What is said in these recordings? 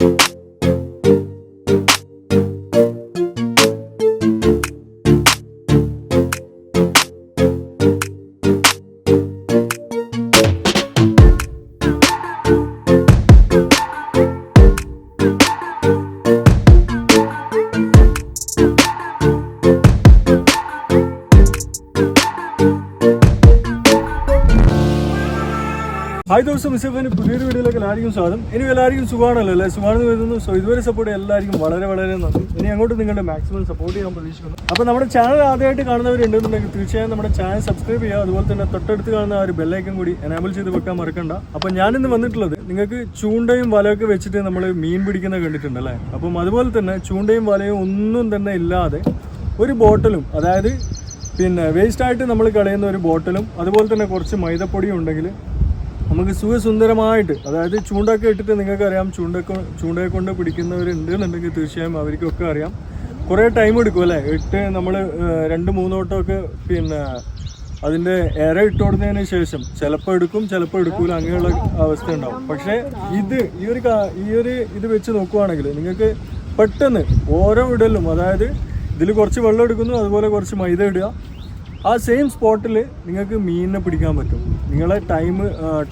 you. Hi ദിവസം മിസ്സഫിന് പുതിയൊരു വീഡിയോയിലേക്ക് എല്ലാവർക്കും സ്വാഗതം. ഇനി എല്ലാവർക്കും സുഖമാണല്ലോ അല്ലേ? സുഖമാണെന്ന് വരുന്നു സോ ഇതുവരെ സപ്പോർട്ട് എല്ലാവർക്കും വളരെ വളരെ നന്ദി. ഇനി അങ്ങോട്ട് നിങ്ങളുടെ മാക്സിമം സപ്പോർട്ട് ചെയ്യാൻ പ്രതീക്ഷിക്കുന്നു. അപ്പോൾ നമ്മുടെ ചാനൽ ആദ്യമായിട്ട് കാണുന്നവരുണ്ടെന്നുണ്ടെങ്കിൽ തീർച്ചയായും നമ്മുടെ ചാനൽ സബ്സ്ക്രൈബ് ചെയ്യുക. അതുപോലെ തന്നെ തൊട്ടടുത്ത് കാണുന്ന ആ ഒരു ബെല്ലൈക്കൻ കൂടി എനാബിൾ ചെയ്ത് വെക്കാൻ മറക്കണ്ട. അപ്പോൾ ഞാനിന്ന് വന്നിട്ടുള്ളത് നിങ്ങൾക്ക് ചൂണ്ടയും വലയൊക്കെ വെച്ചിട്ട് നമ്മൾ മീൻ പിടിക്കുന്ന കണ്ടിട്ടുണ്ട് അല്ലേ? അപ്പം അതുപോലെ തന്നെ ചൂണ്ടയും വലയും ഒന്നും തന്നെ ഇല്ലാതെ ഒരു ബോട്ടിലും അതായത് പിന്നെ വേസ്റ്റ് ആയിട്ട് നമ്മൾ കളയുന്ന ഒരു ബോട്ടിലും അതുപോലെ തന്നെ കുറച്ച് മൈദപ്പൊടിയും ഉണ്ടെങ്കിൽ നമുക്ക് സുഖസുന്ദരമായിട്ട് അതായത് ചൂണ്ടൊക്കെ ഇട്ടിട്ട് നിങ്ങൾക്ക് അറിയാം ചൂണ്ടൊക്കെ ചൂണ്ടയെ കൊണ്ട് പിടിക്കുന്നവരുണ്ട് എന്നുണ്ടെങ്കിൽ തീർച്ചയായും അവർക്കൊക്കെ അറിയാം. കുറേ ടൈം എടുക്കും അല്ലേ? ഇട്ട് നമ്മൾ രണ്ട് മൂന്നോട്ടമൊക്കെ പിന്നെ അതിന്റെ ഇര ഇട്ട് കൊടുത്തതിന് ശേഷം ചിലപ്പോൾ എടുക്കും ചിലപ്പോൾ എടുക്കൂല അങ്ങനെയുള്ള അവസ്ഥ ഉണ്ടാവും. പക്ഷേ ഇത് ഈ ഒരു ഈ ഒരു ഇത് വെച്ച് നോക്കുവാണെങ്കിൽ നിങ്ങൾക്ക് പെട്ടെന്ന് ഓരോ ഇടലും അതായത് ഇതിൽ കുറച്ച് വെള്ളം എടുക്കുന്നു അതുപോലെ കുറച്ച് മൈദ ഇടുക ആ സെയിം സ്പോട്ടിൽ നിങ്ങൾക്ക് മീനിനെ പിടിക്കാൻ പറ്റും. നിങ്ങളെ ടൈം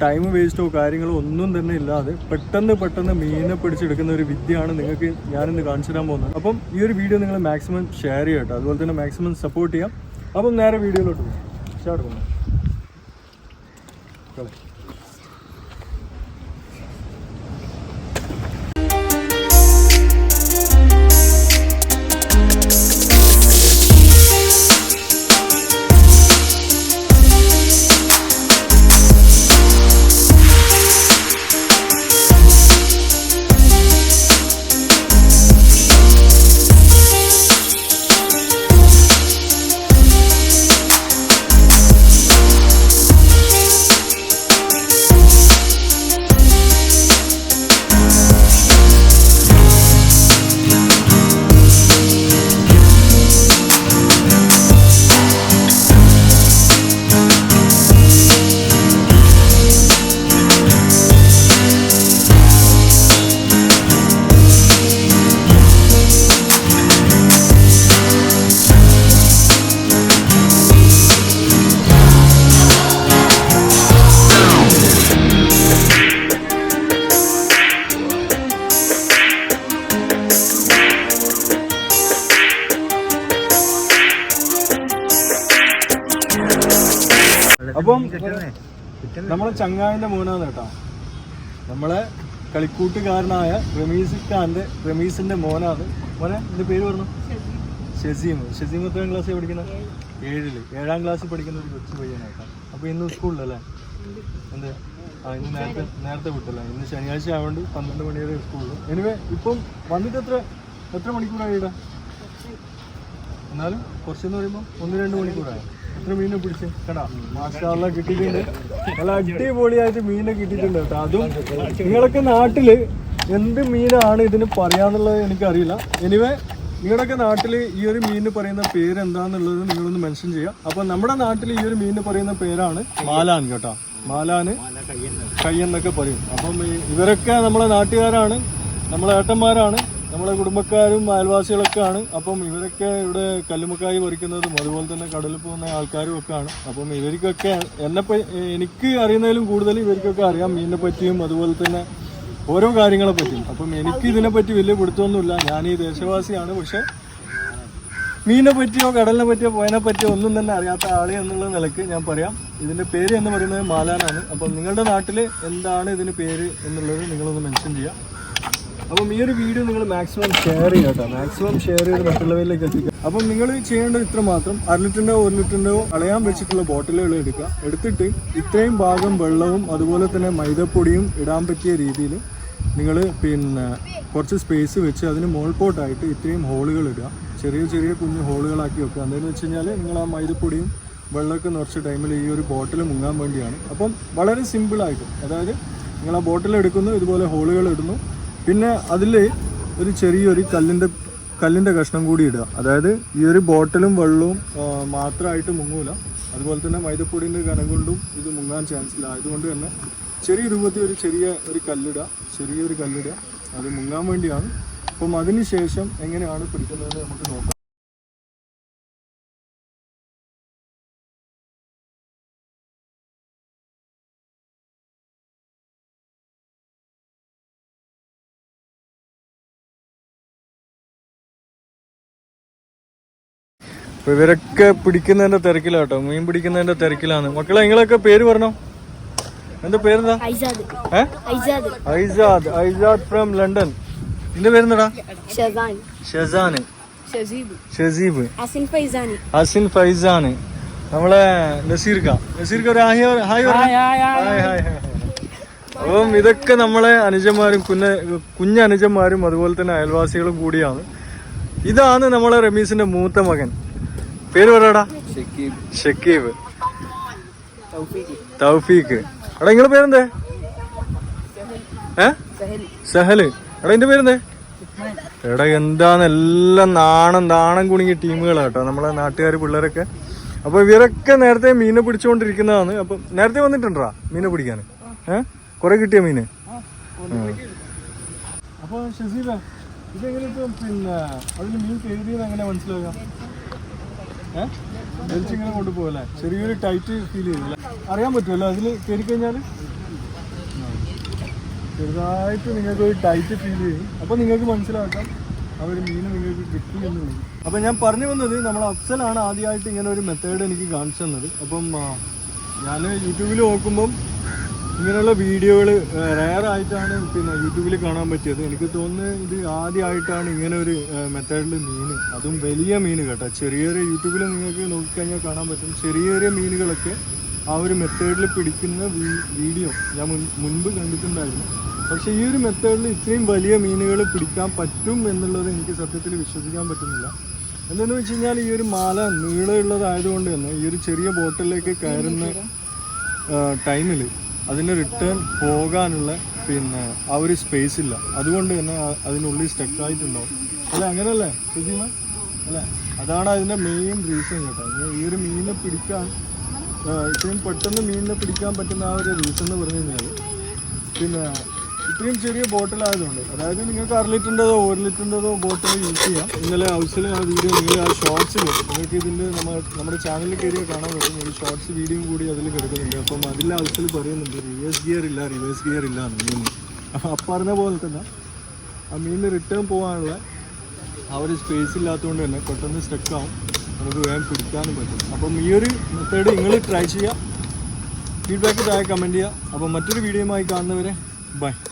ടൈം വേസ്റ്റോ കാര്യങ്ങളോ ഒന്നും തന്നെ ഇല്ലാതെ പെട്ടെന്ന് പെട്ടെന്ന് മീനിനെ പിടിച്ചെടുക്കുന്ന ഒരു വിദ്യയാണ് നിങ്ങൾക്ക് ഞാനിന്ന് കാണിച്ചു തരാൻ പോകുന്നത്. അപ്പം ഈ ഒരു വീഡിയോ നിങ്ങൾ മാക്സിമം ഷെയർ ചെയ്യട്ടോ. അതുപോലെ തന്നെ മാക്സിമം സപ്പോർട്ട് ചെയ്യാം. അപ്പം നേരെ വീഡിയോയിലോട്ട് പോകും. ഷെയർ പോകും അപ്പം നമ്മളെ ചങ്ങായിന്റെ മോനാണ് കേട്ടോ. നമ്മളെ കളിക്കൂട്ടുകാരനായ റമീസ് ഖാന്റെ റമീസിന്റെ മോനാണ്. മോനെ എന്റെ പേര് പറഞ്ഞു? ഷസീം. ഷസീം എത്രാം ക്ലാസ്സിൽ പഠിക്കുന്നത്? ഏഴിൽ. ഏഴാം ക്ലാസ്സിൽ പഠിക്കുന്ന ഒരു കൊച്ചു പയ്യനാട്ടോ അപ്പൊ ഇന്ന് സ്കൂളിലല്ലേ? എന്ത്? ആ ഇന്ന് നേരത്തെ നേരത്തെ വിട്ടല്ലേ? ഇന്ന് ശനിയാഴ്ച ആയതുകൊണ്ട് പന്ത്രണ്ട് മണി വരെ സ്കൂളിൽ എനിവേ ഇപ്പം വന്നിട്ട് എത്ര എത്ര മണിക്കൂറായി ഇവിടെ? എന്നാലും കുറച്ചെന്ന് പറയുമ്പോൾ ഒന്ന് രണ്ട് മണിക്കൂറായി. എത്ര മീനെ പിടിച്ച്? മാഷാള്ള കിട്ടിയിട്ടുണ്ട്. നല്ല അടിപൊളിയായിട്ട് മീനെ കിട്ടിയിട്ടുണ്ട് കേട്ടോ. അതും നിങ്ങളൊക്കെ നാട്ടിൽ എന്ത് മീനാണ് ഇതിന് പറയാന്നുള്ളത് എനിക്കറിയില്ല. എനിവേ നിങ്ങളുടെയൊക്കെ നാട്ടിൽ ഈ ഒരു മീനിന് പറയുന്ന പേര് എന്താന്നുള്ളത് നിങ്ങളൊന്ന് മെൻഷൻ ചെയ്യുക അപ്പോൾ നമ്മുടെ നാട്ടിൽ ഈ ഒരു മീനിന് പറയുന്ന പേരാണ് മാലാൻ കേട്ടോ. മാലാന് കയ്യെന്നൊക്കെ പറയും. അപ്പം ഇവരൊക്കെ നമ്മളെ നാട്ടുകാരാണ് നമ്മളെ ഏട്ടന്മാരാണ്. നമ്മളെ കുടുംബക്കാരും അയൽവാസികളൊക്കെ ആണ് അപ്പം ഇവരൊക്കെ ഇവിടെ കല്ലുമക്കായി പറിക്കുന്നതും അതുപോലെ തന്നെ കടലിൽ പോകുന്ന ആൾക്കാരും ആണ് അപ്പം ഇവർക്കൊക്കെ എന്നെ എനിക്ക് അറിയുന്നതിലും കൂടുതൽ ഇവർക്കൊക്കെ അറിയാം മീനിനെ പറ്റിയും അതുപോലെ തന്നെ ഓരോ കാര്യങ്ങളെ പറ്റിയും. അപ്പം എനിക്ക് ഇതിനെപ്പറ്റി വലിയ പിടുത്തമൊന്നുമില്ല. ഞാൻ ഈ ദേശവാസിയാണ്. പക്ഷെ മീനിനെ പറ്റിയോ കടലിനെ പറ്റിയോ പോയനെ പറ്റിയോ ഒന്നും തന്നെ അറിയാത്ത ആളെ എന്നുള്ള നിലയ്ക്ക് ഞാൻ പറയാം. ഇതിന്റെ പേര് എന്ന് പറയുന്നത് മാലാനാണ്. അപ്പം നിങ്ങളുടെ നാട്ടിൽ എന്താണ് ഇതിന് പേര് എന്നുള്ളത് നിങ്ങളൊന്ന് മെൻഷൻ ചെയ്യാം. അപ്പം ഈ ഒരു വീഡിയോ നിങ്ങൾ മാക്സിമം ഷെയർ ചെയ്യുക കേട്ടോ. മാക്സിമം ഷെയർ ചെയ്ത് മറ്റുള്ളവരിലേക്ക് എത്തിക്കുക. അപ്പം നിങ്ങൾ ചെയ്യേണ്ടത് ഇത്ര മാത്രം. അര ലിറ്ററിന്റെയോ ഒരു ലിറ്ററിന്റെയോ അളയാൻ വെച്ചിട്ടുള്ള ബോട്ടിലുകൾ എടുക്കുക. എടുത്തിട്ട് ഇത്രയും ഭാഗം വെള്ളവും അതുപോലെ തന്നെ മൈദപ്പൊടിയും ഇടാൻ പറ്റിയ രീതിയിൽ നിങ്ങൾ പിന്നെ കുറച്ച് സ്പേസ് വെച്ച് അതിന് മോൾപോട്ടായിട്ട് ഇത്രയും ഹോളുകൾ ഇടുക. ചെറിയ ചെറിയ കുഞ്ഞു ഹോളുകളാക്കി വെക്കുക. എന്താണെന്ന് വെച്ച് കഴിഞ്ഞാൽ നിങ്ങൾ ആ മൈദപ്പൊടിയും വെള്ളമൊക്കെ നിറച്ച ടൈമിൽ ഈ ഒരു ബോട്ടിൽ മുങ്ങാൻ വേണ്ടിയാണ്. അപ്പം വളരെ സിമ്പിളായിട്ട് അതായത് നിങ്ങൾ ആ ബോട്ടിൽ എടുക്കുന്നു ഇതുപോലെ ഹോളുകൾ ഇടുന്നു. പിന്നെ അതിൽ ഒരു ചെറിയൊരു കല്ലിന്റെ കല്ലിന്റെ കഷ്ണം കൂടി ഇടുക. അതായത് ഈ ഒരു ബോട്ടിലും വെള്ളവും മാത്രമായിട്ട് മുങ്ങൂല. അതുപോലെ തന്നെ മൈദപ്പൊടിന്റെ കനം കൊണ്ടും ഇത് മുങ്ങാൻ ചാൻസ് ഇല്ല. അതുകൊണ്ട് തന്നെ ചെറിയ രൂപത്തിൽ ഒരു ചെറിയ ഒരു കല്ലിടുക. ചെറിയൊരു കല്ലിടുക. അത് മുങ്ങാൻ വേണ്ടിയാണ്. അപ്പം അതിന് ശേഷം എങ്ങനെയാണ് പിടിക്കുന്നതെന്ന് നമുക്ക് നോക്കാം. അപ്പൊ ഇവരൊക്കെ പിടിക്കുന്നതിന്റെ തിരക്കിലാട്ടോ മീൻ പിടിക്കുന്നതിന്റെ തിരക്കിലാണ്. മക്കളെ നിങ്ങളൊക്കെ പേര് പറഞ്ഞോ? എന്റെ പേരെന്താ? ഐസാദ്. ഐസാദ്. From London. നിന്റെ പേരെന്താടാ? ഷെസാന്. ഷസീബ്. അസിൻ ഫൈസാനി. ഹസിൻ ഫൈസാന്. നമ്മളെ നസീർക്ക. നസീർക്ക ഒരു ഹായ് ഹായ്. അപ്പം ഇതൊക്കെ നമ്മളെ അനുജന്മാരും കുഞ്ഞ കുഞ്ഞനുജന്മാരും അതുപോലെ തന്നെ അയൽവാസികളും കൂടിയാണ്. ഇതാണ് നമ്മളെ റമീസിന്റെ മൂത്ത മകൻ. പേര് പറയടാ. ഷക്കീബ്. തൗഫീഖ്. എടാ നിങ്ങളെ പേരെന്തേ? ഏ? സഹൽ എടാ എന്റെ പേരെന്തേ? എടാ എന്താന്ന് എല്ലാം നാണം നാണം കുണുങ്ങിയ ടീമുകളാട്ടോ നമ്മളെ നാട്ടുകാർ പിള്ളേരൊക്കെ. അപ്പൊ ഇവരൊക്കെ നേരത്തെ മീനെ പിടിച്ചുകൊണ്ടിരിക്കുന്നതാണ് അപ്പൊ നേരത്തെ വന്നിട്ടുണ്ടോ മീനെ പിടിക്കാൻ? ഏ? കുറെ കിട്ടിയ മീന്? അപ്പൊ ഷസീല ഇതെങ്ങനെ പിന്നെ അതിന് മീൻ കയറിയത് എങ്ങനെ മനസ്സിലാകാം ഏഹ് വലിച്ചിങ്ങനെ കൊണ്ടുപോകല്ലേ ചെറിയൊരു ടൈറ്റ് ഫീൽ ചെയ്തല്ലേ അറിയാൻ പറ്റുമല്ലോ അതിൽ കയറി കഴിഞ്ഞാൽ ചെറുതായിട്ട് നിങ്ങൾക്ക് ഒരു ടൈറ്റ് ഫീൽ ചെയ്യും. അപ്പോൾ നിങ്ങൾക്ക് മനസ്സിലാക്കാം. ആ ഒരു മീൻ നിങ്ങൾക്ക് കിട്ടി എന്നുള്ളത് അപ്പൊ ഞാൻ പറഞ്ഞു വന്നത് നമ്മൾ അഫ്സലാണ് ആദ്യമായിട്ട് ഇങ്ങനെ ഒരു മെത്തേഡ് എനിക്ക് കാണിച്ചു തന്നത്. അപ്പം ഞാൻ യൂട്യൂബിൽ നോക്കുമ്പം ഇങ്ങനെയുള്ള വീഡിയോകൾ റയർ ആയിട്ടാണ് പിന്നെ യൂട്യൂബിൽ കാണാൻ പറ്റിയത്. എനിക്ക് തോന്നുന്നത് ഇത് ആദ്യമായിട്ടാണ് ഇങ്ങനെ ഒരു മെത്തേഡിൽ മീൻ. അതും വലിയ മീൻ കേട്ടോ. ചെറിയ ചെറിയ യൂട്യൂബിൽ നിങ്ങൾക്ക് നോക്കിക്കഴിഞ്ഞാൽ കാണാൻ പറ്റും. ചെറിയ ചെറിയ മീനുകളൊക്കെ ആ ഒരു മെത്തേഡിൽ പിടിക്കുന്ന വീഡിയോ ഞാൻ മുൻപ് കണ്ടിട്ടുണ്ടായിരുന്നു. പക്ഷേ ഈ ഒരു മെത്തേഡിൽ ഇത്രയും വലിയ മീനുകൾ പിടിക്കാൻ പറ്റും എന്നുള്ളത് എനിക്ക് സത്യത്തിൽ വിശ്വസിക്കാൻ പറ്റുന്നില്ല. എന്തെന്ന് വെച്ച് കഴിഞ്ഞാൽ ഈ ഒരു മാല നീളമുള്ളതായതുകൊണ്ട് തന്നെ ഈ ഒരു ചെറിയ ബോട്ടിലേക്ക് കയറുന്ന ടൈമിൽ അതിന് റിട്ടേൺ പോകാനുള്ള പിന്നെ ആ ഒരു സ്പേസ് ഇല്ല. അതുകൊണ്ട് തന്നെ അതിനുള്ളിൽ സ്റ്റക്ക് ആയിട്ടുണ്ടാവും. അല്ല? അങ്ങനല്ലേ സുജീമ അല്ലേ? അതാണ് അതിന്റെ മെയിൻ റീസൺ കേട്ടോ. ഈ ഒരു മീനിനെ പിടിക്കാൻ ഇത്രയും പെട്ടെന്ന് മീനിനെ പിടിക്കാൻ പറ്റുന്ന ആ ഒരു റീസൺ എന്ന് പറഞ്ഞു കഴിഞ്ഞാൽ പിന്നെ ഇത്രയും ചെറിയ ബോട്ടിലായതുകൊണ്ട് അതായത് നിങ്ങൾക്ക് അര ലിറ്ററിന്റെതോ ഒരു ലിറ്ററിന്റെതോ ബോട്ടിൽ യൂസ് ചെയ്യാം. ഇന്നലെ ഹൗസിൽ ആ വീഡിയോ നിങ്ങൾ ആ ഷോർട്സിൽ നിങ്ങൾക്ക് ഇതിന്റെ നമ്മൾ നമ്മുടെ ചാനലിൽ കയറി കാണാൻ പറ്റും. ഒരു ഷോർട്സ് വീഡിയോ കൂടി അതിൽ കിടക്കുന്നുണ്ട്. അപ്പം അതിൽ ഹൗസിൽ പറയുന്നുണ്ട് റിവേഴ്സ് ഗിയർ ഇല്ല റിവേഴ്സ് ഗിയർ ഇല്ല മീൻ. അപ്പം പറഞ്ഞ പോലെ തന്നെ ആ മീനിന് റിട്ടേൺ പോകാനുള്ള ആ ഒരു സ്പേസ് ഇല്ലാത്തതുകൊണ്ട് തന്നെ പെട്ടെന്ന് സ്റ്റക്കാവും നമുക്ക് വേഗം പിടിക്കാനും പറ്റും. അപ്പം ഈ ഒരു മെത്തേഡ് നിങ്ങൾ ട്രൈ ചെയ്യുക. ഫീഡ്ബാക്ക് താഴെ കമന്റ് ചെയ്യുക. അപ്പം മറ്റൊരു വീഡിയോയുമായി കാണുന്നവരെ ബൈ